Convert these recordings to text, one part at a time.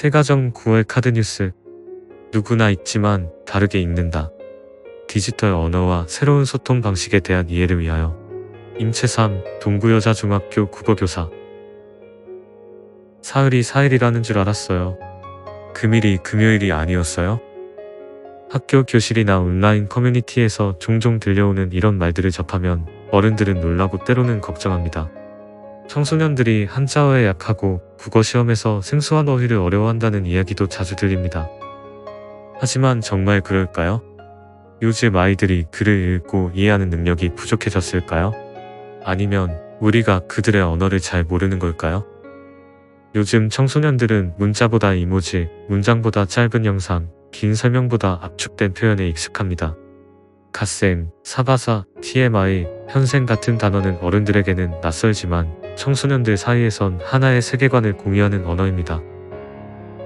세가정 9월 카드 뉴스. 누구나 읽지만 다르게 읽는다. 디지털 언어와 새로운 소통 방식에 대한 이해를 위하여. 임채삼 동구여자중학교 국어교사. 사흘이 사일이라는 줄 알았어요. 금일이 금요일이 아니었어요? 학교 교실이나 온라인 커뮤니티에서 종종 들려오는 이런 말들을 접하면 어른들은 놀라고 때로는 걱정합니다. 청소년들이 한자어에 약하고 국어 시험에서 생소한 어휘를 어려워한다는 이야기도 자주 들립니다. 하지만 정말 그럴까요? 요즘 아이들이 글을 읽고 이해하는 능력이 부족해졌을까요? 아니면 우리가 그들의 언어를 잘 모르는 걸까요? 요즘 청소년들은 문자보다 이모지, 문장보다 짧은 영상, 긴 설명보다 압축된 표현에 익숙합니다. 갓생, 사바사, TMI, 현생 같은 단어는 어른들에게는 낯설지만 청소년들 사이에선 하나의 세계관을 공유하는 언어입니다.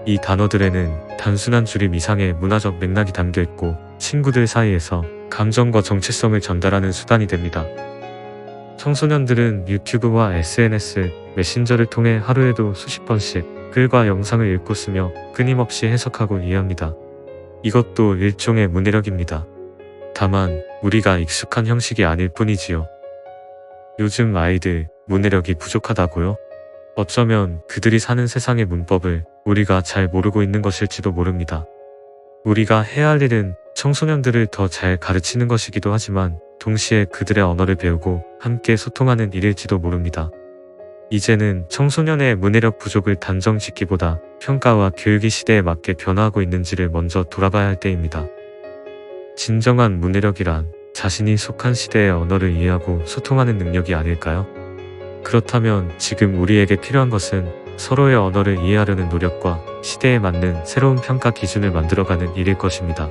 이 단어들에는 단순한 줄임 이상의 문화적 맥락이 담겨 있고 친구들 사이에서 감정과 정체성을 전달하는 수단이 됩니다. 청소년들은 유튜브와 SNS, 메신저를 통해 하루에도 수십 번씩 글과 영상을 읽고 쓰며 끊임없이 해석하고 이해합니다. 이것도 일종의 문해력입니다. 다만 우리가 익숙한 형식이 아닐 뿐이지요. 요즘 아이들 문해력이 부족하다고요? 어쩌면 그들이 사는 세상의 문법을 우리가 잘 모르고 있는 것일지도 모릅니다. 우리가 해야 할 일은 청소년들을 더 잘 가르치는 것이기도 하지만 동시에 그들의 언어를 배우고 함께 소통하는 일일지도 모릅니다. 이제는 청소년의 문해력 부족을 단정 짓기보다 평가와 교육의 시대에 맞게 변화하고 있는지를 먼저 돌아봐야 할 때입니다. 진정한 문해력이란 자신이 속한 시대의 언어를 이해하고 소통하는 능력이 아닐까요? 그렇다면 지금 우리에게 필요한 것은 서로의 언어를 이해하려는 노력과 시대에 맞는 새로운 평가 기준을 만들어가는 일일 것입니다.